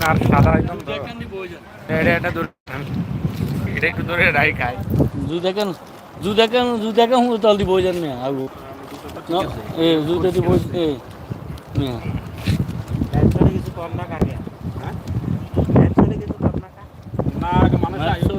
না আর সাদা একদম এটা এটা দূর এটা একটু দূরে রাই খায় জু দেখেন জু দেখেন জু দেখেন হুঁ তাল দি বই যান না আগু এ জু দি বই এ না না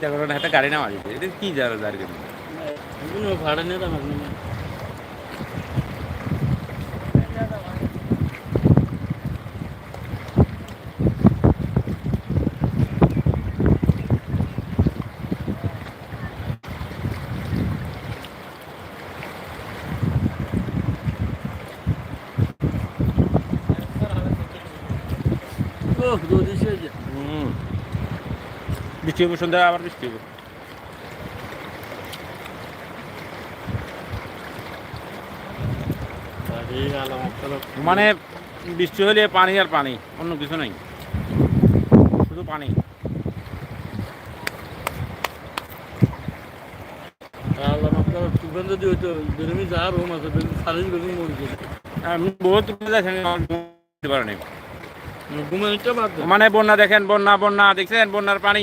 চিন্তা করো না একটা গাড়ি নেওয়া যেতে এটা কি যারা যার এগুলো ভাড়া নিয়ে দাম আপনি ও দুধ এসে হুম বৃষ্টি হবে সন্ধ্যা আবার বৃষ্টি হবে মানে বৃষ্টি হলে পানি আর পানি অন্য কিছু নাই। শুধু পানি। যদি হইতো বেরোমি যা রুম আছে সারিস বেরোমি মরে গেছে আমি বহুত পারে মানে বন্যা দেখেন বন্যা বন্যা দেখছেন? বন্যার পানি।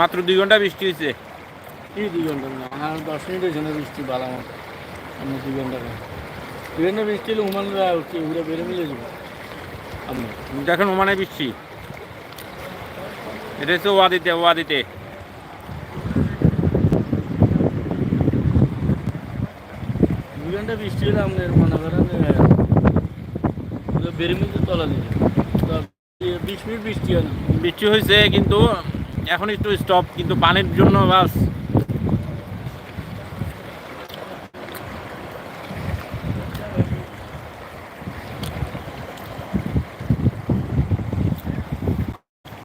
মাত্র দুই ঘণ্টা বৃষ্টি হয়েছে। কি দুই ঘণ্টা না আর দশ মিনিট হয়েছে না বৃষ্টি বালা মতো। আমি দুই ঘণ্টা দুই ঘণ্টা বৃষ্টি হলে উমান উঠে উড়ে বেরো মিলে যাব আপনি? দেখেন ওমানে বৃষ্টি। এটা হচ্ছে ওয়াদিতে ওয়াদিতে। দুই ঘণ্টা বৃষ্টি হলে মনে করেন বেরো মিলে তলা দিবে বিশ মিনিট বৃষ্টি হয় বৃষ্টি হয়েছে কিন্তু এখন একটু স্টপ কিন্তু পানির জন্য বাস।